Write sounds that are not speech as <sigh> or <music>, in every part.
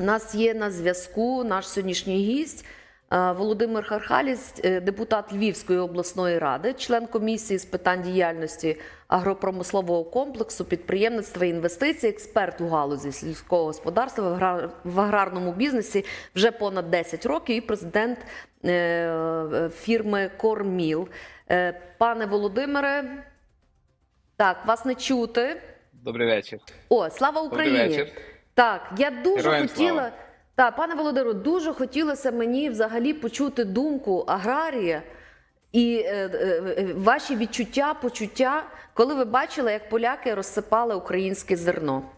У нас є на зв'язку наш сьогоднішній гість е, Володимир Хархаліс, е, депутат Львівської обласної ради, член комісії з питань діяльності агропромислового комплексу, підприємництва і інвестицій, експерт у галузі сільського господарства в аграрному бізнесі вже понад 10 років і президент е, фірми Корміл. Пане Володимире, так, вас не чути. Добрий вечір. О, слава Добрий Україні! вечір. Так, я дуже Героям хотіла. слава. Так, пане Володимире, дуже хотілося мені взагалі почути думку аграрія і е, е, ваші відчуття, почуття, коли ви бачили, як поляки розсипали українське зерно.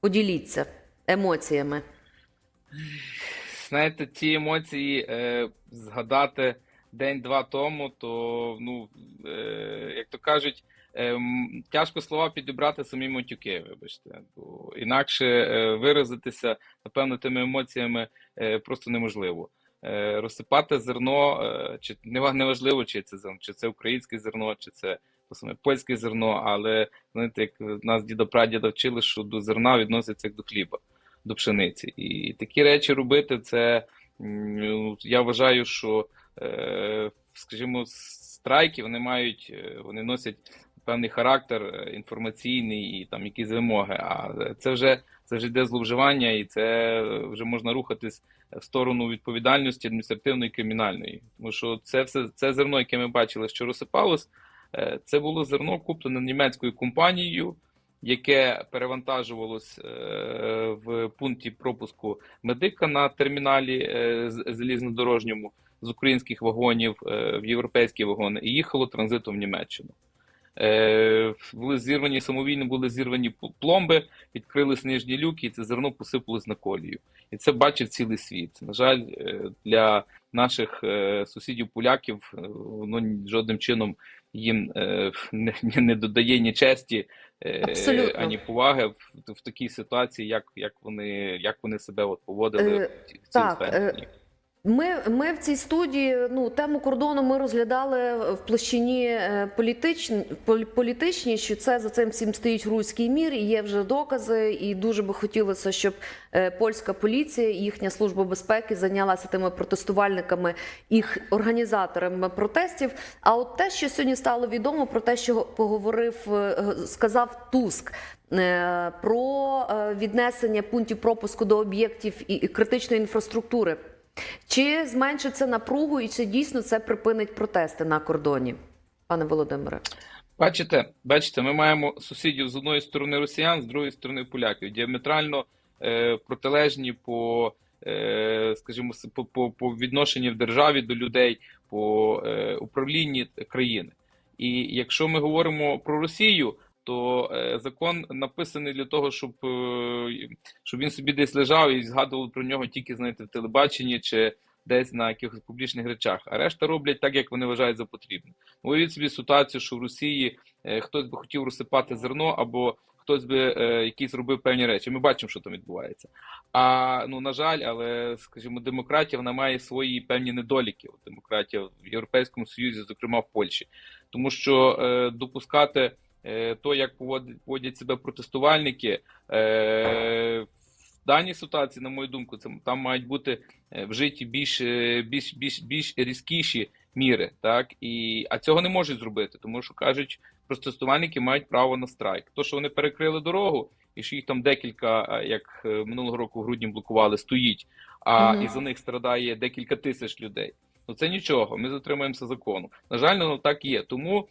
Поділіться емоціями. Знаєте, ті емоції е, згадати день-два тому, то ну е, як то кажуть, е, м, тяжко слова підібрати самі матюки, вибачте. Бо інакше е, виразитися, напевно, тими емоціями е, просто неможливо. Е, розсипати зерно, е, чи нева- неважливо, чи це зерно, чи це українське зерно, чи це саме польське зерно, але знаєте, як нас діда прадіда вчили, що до зерна відноситься як до хліба, до пшениці. І такі речі робити, це я вважаю, що е, скажімо, страйки вони мають, е, вони носять певний характер е, інформаційний і там якісь вимоги. А це вже це вже йде зловживання, і це вже можна рухатись в сторону відповідальності адміністративної і кримінальної. Тому що це все це зерно, яке ми бачили, що розсипалось, е, це було зерно куплене німецькою компанією, яке перевантажувалось е, в пункті пропуску медика на терміналі залізнодорожньому з українських вагонів в європейські вагони і їхало транзитом в Німеччину. Е, Були зірвані самовільно, були зірвані пломби, відкрились нижні люки, і це зерно посипалось на колію. І це бачив цілий світ. На жаль, е, для наших е, сусідів поляків воно жодним чином їм не, не додає ні честі, Абсолютно. ані поваги в, в такій ситуації, як, як, вони, як вони себе от поводили Е, в цій так, сфері. Ми, ми в цій студії ну тему кордону ми розглядали в площині е, політичн, пол- політичній, що це за цим всім стоїть руський мір, і є вже докази. І дуже би хотілося, щоб е, польська поліція, їхня служба безпеки зайнялася тими протестувальниками, їх організаторами протестів. А от те, що сьогодні стало відомо, про те, що поговорив, е, сказав Туск. Про віднесення пунктів пропуску до об'єктів і критичної інфраструктури. Чи зменшиться напругу і чи дійсно це припинить протести на кордоні, пане Володимире? Бачите, бачите, ми маємо сусідів з одної сторони росіян, з другої сторони поляків, діаметрально е, протилежні по, е, скажімо, по, по, по відношенні в державі до людей, по е, управлінні країни. І якщо ми говоримо про Росію, то е, закон написаний для того, щоб, е, щоб він собі десь лежав і згадували про нього тільки знаєте, в телебаченні чи десь на якихось публічних речах. А решта роблять так, як вони вважають за потрібне. Уявіть собі ситуацію, що в Росії е, хтось би хотів розсипати зерно, або хтось би якісь робив певні речі. Ми бачимо, що там відбувається. А ну на жаль, але скажімо, демократія вона має свої певні недоліки. Демократія в Європейському Союзі, зокрема в Польщі, тому що допускати то, як поводять, себе протестувальники. Е, в даній ситуації, на мою думку, це там мають бути е, вжиті більш, е, більш, більш, більш різкіші міри, так і а цього не можуть зробити, тому що кажуть, протестувальники мають право на страйк. То, що вони перекрили дорогу, і що їх там декілька, як е, минулого року в грудні блокували, стоїть, а Мгм. і за них страдає декілька тисяч людей. Ну це нічого, ми затримуємося закону. На жаль, воно так є. Тому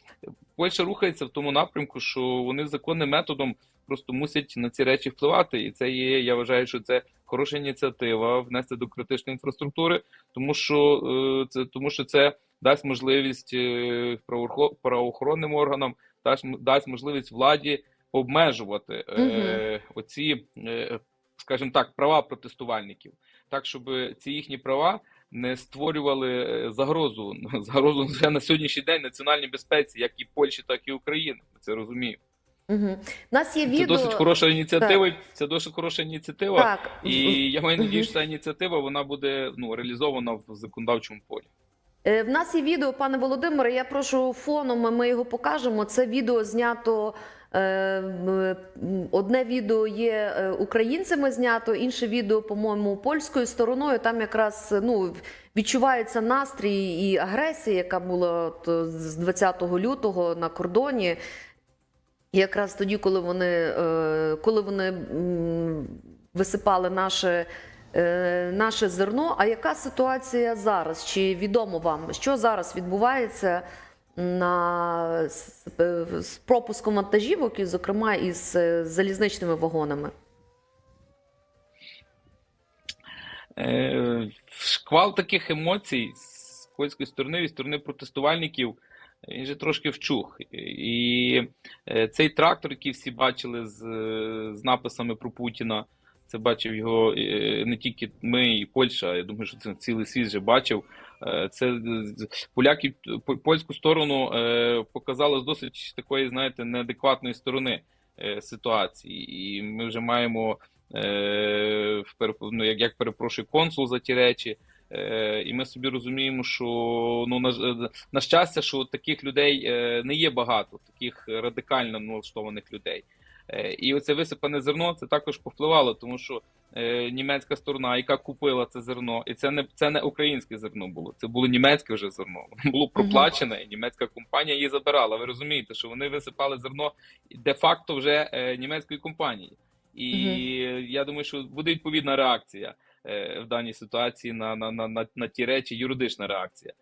Польща рухається в тому напрямку, що вони законним методом просто мусять на ці речі впливати. І це є, я вважаю, що це хороша ініціатива внести до критичної інфраструктури, тому що е, це тому, що це дасть можливість е, правоохо- правоохоронним органам, дасть, дасть можливість владі обмежувати е, оці, е, скажімо так, права протестувальників, так щоб ці їхні права не створювали е, загрозу <laughs> загрозу вже на сьогоднішній день національній безпеці, як і Польщі, так і України. Ми це розуміємо. Угу. Нас є Це відео. досить хороша ініціатива. Це досить хороша ініціатива. Так, І я маю надію, що ця ініціатива вона буде ну реалізована в законодавчому полі. Е, В нас є відео, пане Володимире. Я прошу фоном. Ми його покажемо. Це відео знято Одне відео є е, українцями знято, інше відео, по-моєму, польською стороною. Там якраз ну, відчувається настрій і агресія, яка була з 20 лютого на кордоні. Якраз тоді, коли вони, е, коли вони висипали наше, е, наше зерно. А яка ситуація зараз? Чи відомо вам, що зараз відбувається на, з, е, пропуском вантажівок, і, зокрема, із е, залізничними вагонами? Е, Шквал таких емоцій з польської сторони, від сторони протестувальників, він же трошки вчух. І цей трактор, який всі бачили з, з написами про Путіна, це бачив його не тільки ми і Польща, я думаю, що це цілий світ вже бачив. Е, Це поляки по- польську сторону е, показали з досить такої, знаєте, неадекватної сторони е, ситуації. І ми вже маємо ну, як, перепрошую, консул за ті речі. І ми собі розуміємо, що ну на, на щастя, що таких людей не є багато, таких радикально налаштованих людей. Е, І оце висипане зерно це також повпливало, тому що е, німецька сторона, яка купила це зерно, і це не це не українське зерно було, це було німецьке вже зерно. Воно було проплачене, і німецька компанія її забирала. Ви розумієте, що вони висипали зерно де-факто вже е, німецької компанії. І я думаю, що буде відповідна реакція в даній ситуації на, на, на, на, на ті речі, юридична реакція.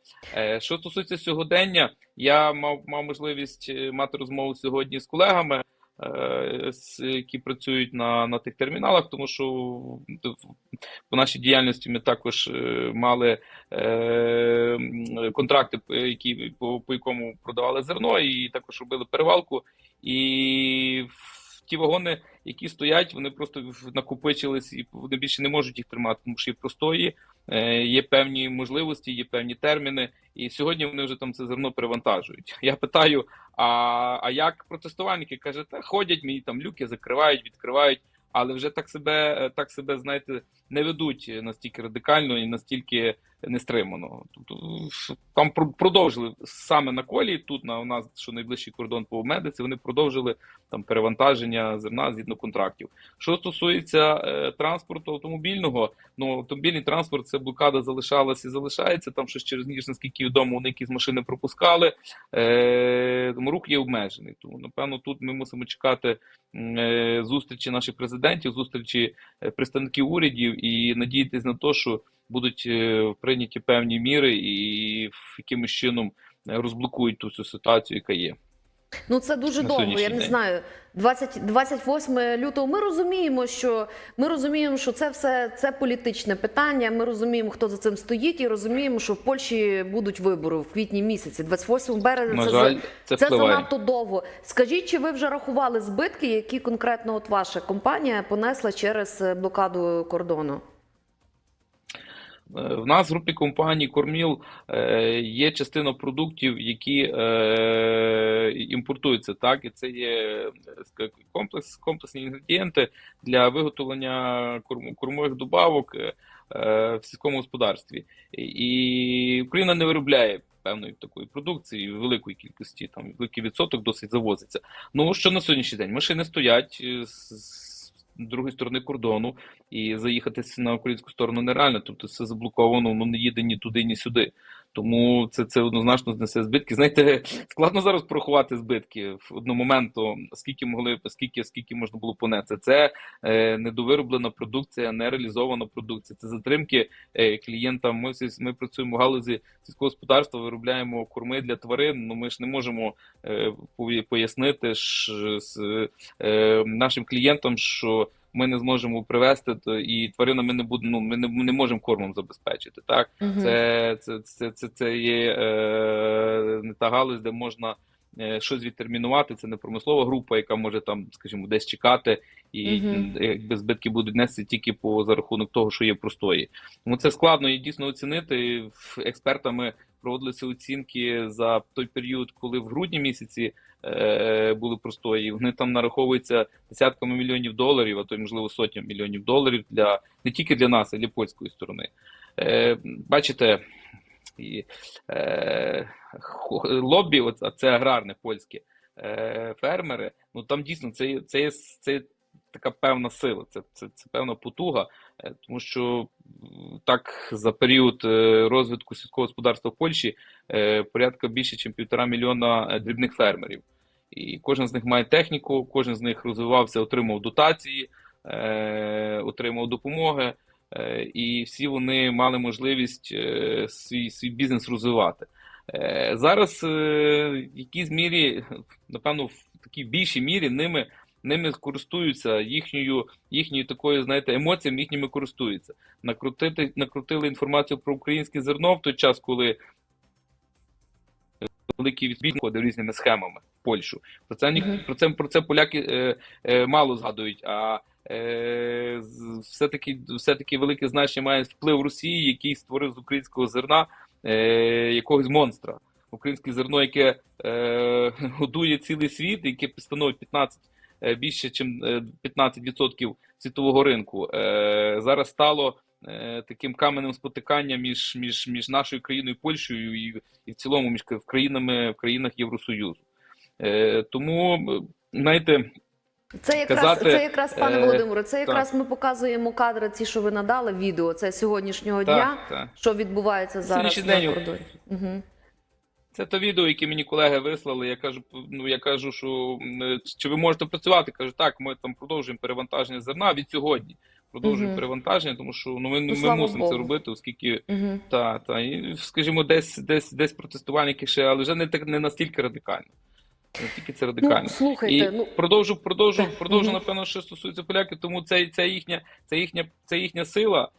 Що стосується сьогодення, я мав, мав можливість мати розмову сьогодні з колегами, які працюють на, на тих терміналах, тому що по нашій діяльності ми також е, мали е, контракти, е, які, по, по якому продавали зерно, і також робили перевалку. І ті вагони, які стоять, вони просто накопичились і вони більше не можуть їх тримати, тому що є простої, е, є певні можливості, є певні терміни. І сьогодні вони вже там це зерно перевантажують. Я питаю: а, а як протестувальники каже, та ходять, мені там люки закривають, відкривають, але вже так себе, так себе, знаєте, не ведуть настільки радикально і настільки нестримано. Тобто там продовжили саме на колії. Тут на у нас що найближчий кордон по медиці, вони продовжили там перевантаження зерна згідно контрактів. Що стосується е, транспорту автомобільного, ну автомобільний транспорт це блокада залишалась і залишається. Там щось через ніж, наскільки відомо, вони якісь машини пропускали. Е, тому рух є обмежений. Тому напевно тут ми мусимо чекати е, зустрічі наших президентів, зустрічі е, представників урядів і надіятись на те, що будуть е, прийняті певні міри і якимось чином е, розблокують ту цю ситуацію, яка є. Ну це дуже довго. Я не день. знаю. 20, 28 лютого. Ми розуміємо, що ми розуміємо, що це все це політичне питання. Ми розуміємо, хто за цим стоїть, і розуміємо, що в Польщі будуть вибори в квітні місяці. 28 березня це, жаль, це це занадто довго. Скажіть, чи ви вже рахували збитки, які конкретно от ваша компанія понесла через е, блокаду кордону? В нас в групі компаній Корміл е, є частина продуктів, які е, імпортуються, так, і це є е, комплекс, комплексні інгредієнти для виготовлення корм- кормових добавок в сільському господарстві. І- Україна не виробляє певної такої продукції, великої кількості, там великий відсоток досить завозиться. Ну що на сьогоднішній день? Машини стоять другої сторони кордону і заїхати на українську сторону нереально, тобто все заблоковано, воно не їде ні туди, ні сюди. Тому це, це однозначно знесе збитки. Знаєте, складно зараз порахувати збитки в одному моменту, скільки могли, скільки, скільки можна було понести. Це е, недовироблена продукція, нереалізована продукція, це затримки е, клієнтам. Ми всі ми працюємо в галузі сільського господарства, виробляємо корми для тварин. Ну ми ж не можемо е, пояснити ж, е, нашим клієнтам, що ми не зможемо привезти, то і тварина. ми не будемо, ну, ми не, ми не можемо кормом забезпечити. Так, це, це, це, це, це є е, не та галузь, де можна е, щось відтермінувати. Це не промислова група, яка може там, скажімо, десь чекати, і якби збитки будуть нести тільки по за рахунок того, що є простої. Тому це складно і дійсно оцінити. Експертами проводилися оцінки за той період, коли в грудні місяці е, були простої. Вони там нараховуються десятками мільйонів доларів, а то й можливо сотнями мільйонів доларів для не тільки для нас, а й для польської сторони. Е, бачите, і, е, лобі, а це аграрне польське, е, фермери, ну там дійсно це, це, це така певна сила, це, це, це певна потуга, е, тому що так за період е, розвитку сільського господарства в Польщі е, порядка більше, ніж півтора мільйона дрібних фермерів. І кожен з них має техніку, кожен з них розвивався, отримав дотації, отримав допомоги, і всі вони мали можливість свій, свій бізнес розвивати. Зараз в якійсь мірі, напевно, в такій більшій мірі ними, ними користуються їхньою, їхньою такою, знаєте, емоціями їхніми користуються. Накрутити, накрутили інформацію про українське зерно в той час, коли великий відбір ходив різними схемами в Польщу. Про це, ні, про це, про це поляки е, е, мало згадують, а е, все-таки, все-таки велике значення має вплив Росії, який створив з українського зерна е, якогось монстра. Українське зерно, яке е, <laughs> годує цілий світ, яке становить 15, е, більше, ніж 15% світового ринку, е, зараз стало е, таким каменем спотикання між, між, між нашою країною Польщею і, і в цілому між країнами в країнах Євросоюзу. Е, тому, е, знаєте, Це якраз, Казати, це якраз, пане е, Володимире, це якраз ми показуємо кадри, ці, що ви надали, відео. Це сьогоднішнього дня, так, так. що відбувається зараз на кордоні. Угу. Це то відео, яке мені колеги вислали. Я кажу, ну я кажу, що чи ви можете працювати? Кажу, так, ми там продовжуємо перевантаження зерна від сьогодні. Продовжуємо Мгм. перевантаження, тому що ну ми, ми слава мусимо це робити, оскільки Угу. та, та і скажімо, десь десь десь протестувальники ще, але вже не так не настільки радикально. Тільки це радикально. Ну, слухайте, І ну продовжу, продовжу, <laughs> продовжу, мгм. напевно, що стосується поляків, тому це, це, їхня, це, їхня, це їхня сила,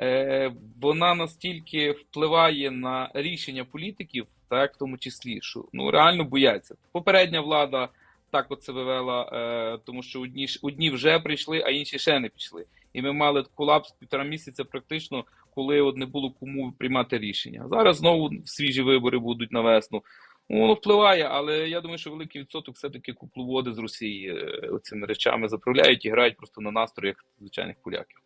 е, вона настільки впливає на рішення політиків, так, в тому числі, що ну, реально бояться. Попередня влада так от це вивела, е, тому що одні, одні вже прийшли, а інші ще не пішли. І ми мали колапс півтора місяця практично, коли от не було кому приймати рішення. Зараз знову свіжі вибори будуть на весну. Ну, Воно впливає, але я думаю, що великий відсоток все-таки купловоди з Росії е, цими речами заправляють і грають просто на настроях звичайних поляків.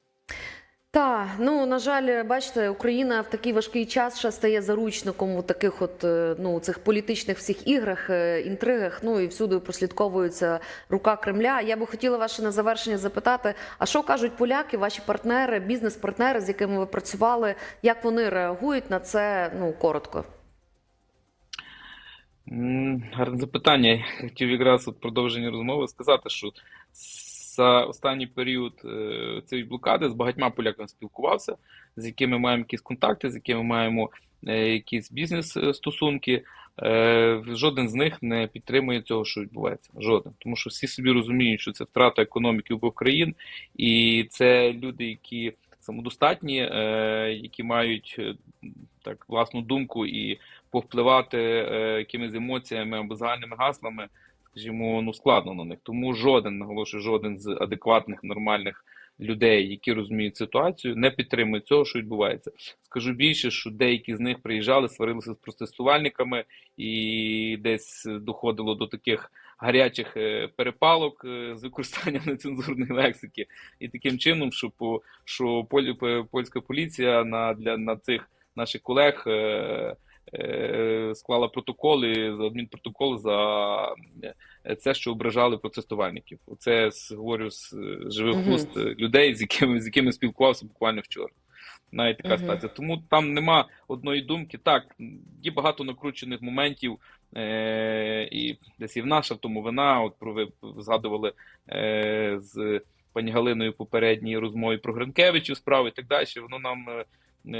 Так, ну на жаль, бачите, Україна в такий важкий час ще стає заручником у таких от е, ну цих політичних всіх іграх, е, інтригах. Ну і всюди прослідковується рука Кремля. Я би хотіла вас ще на завершення запитати: а що кажуть поляки, ваші партнери, бізнес-партнери, з якими ви працювали? Як вони реагують на це? Ну коротко. Гарне запитання. Я хотів якраз от продовження розмови сказати, що за останній період е, цієї блокади з багатьма поляками спілкувався, з якими маємо якісь контакти, з якими маємо е, якісь бізнес-стосунки. Е, Жоден з них не підтримує цього, що відбувається. Жоден. Тому що всі собі розуміють, що це втрата економіки обох країн, і це люди, які самодостатні, які мають так власну думку і повпливати якимись емоціями або загальними гаслами, скажімо, ну складно на них. Тому жоден, наголошую, жоден з адекватних, нормальних людей, які розуміють ситуацію, не підтримує цього, що відбувається. Скажу більше, що деякі з них приїжджали, сварилися з протестувальниками, і десь доходило до таких гарячих е, перепалок е, з використанням <laughs> нецензурної лексики, і таким чином, що по що полі, п- польська поліція на для на цих наших колег. Е, Склала протоколи за адмінпротокол за е, це, що ображали протестувальників. Оце говорю з е, живих Мгм. уст е, людей, з якими з якими спілкувався буквально вчора. Навіть така Мгм. ситуація. Тому там нема одної думки. Так, є багато накручених моментів, е- і десь і в наша в тому вина. От про ви згадували е- з пані Галиною попередній розмові про Гринкевичів справи і так далі. Воно нам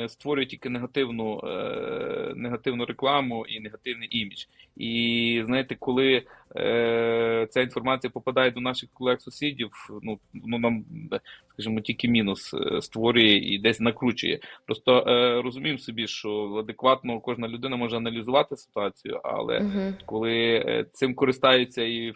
створює тільки негативну, е- негативну рекламу і негативний імідж. І знаєте, коли е- ця інформація попадає до наших колег-сусідів, ну воно нам, скажімо, тільки мінус е, створює і десь накручує. Просто е, розуміємо собі, що адекватно кожна людина може аналізувати ситуацію, але Угу. коли е, цим користаються і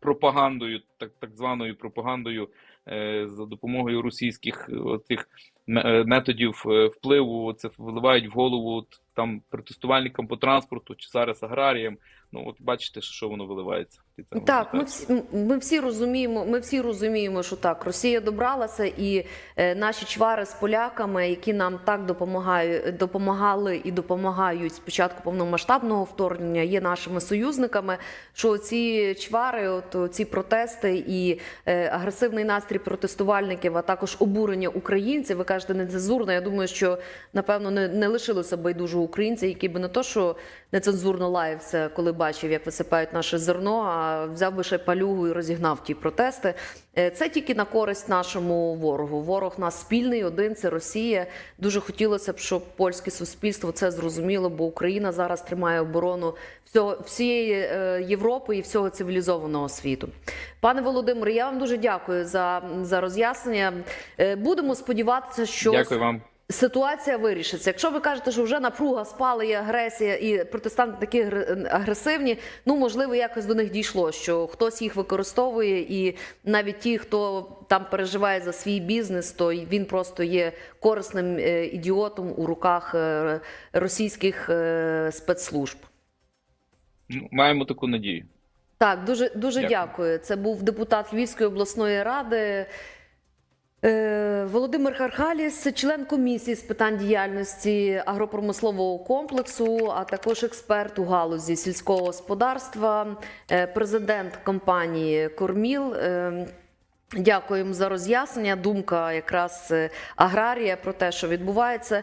пропагандою, так, так званою пропагандою е, за допомогою російських цих методів е, впливу, це вливають в голову там протестувальникам по транспорту чи зараз аграріям. Ну, от бачите, що воно виливається. Так, ми всі, ми всі розуміємо. Ми всі розуміємо, що так Росія добралася, і е, наші чвари з поляками, які нам так допомагають, допомагали і допомагають з початку повномасштабного вторгнення, є нашими союзниками. Що ці чвари, от ці протести і е, агресивний настрій протестувальників, а також обурення українців. Ви кажете, нецензурно. Я думаю, що напевно не, не лишилося байдужого українця, який би не то, що нецензурно лаявся, коли бачив, як висипають наше зерно, а взяв би ще палюгу і розігнав ті протести. Е, Це тільки на користь нашому ворогу. Ворог нас спільний, один це Росія. Дуже хотілося б, щоб польське суспільство це зрозуміло, бо Україна зараз тримає оборону всього всієї е, Європи і всього цивілізованого світу. Пане Володимире, я вам дуже дякую за, за роз'яснення. Е, Будемо сподіватися, що Дякую вам. Ситуація вирішиться. Якщо ви кажете, що вже напруга спала і агресія, і протестанти такі агр- агресивні, ну можливо, якось до них дійшло, що хтось їх використовує, і навіть ті, хто там переживає за свій бізнес, то він просто є корисним е, ідіотом у руках е, російських е, спецслужб. Ну, Маємо таку надію. Так, дуже дуже Дякую. дякую. Це був депутат Львівської обласної ради. Е, Володимир Хархаліс, член комісії з питань діяльності агропромислового комплексу, а також експерт у галузі сільського господарства, е, президент компанії Корміл. Е, Дякуємо за роз'яснення. Думка якраз аграрія про те, що відбувається.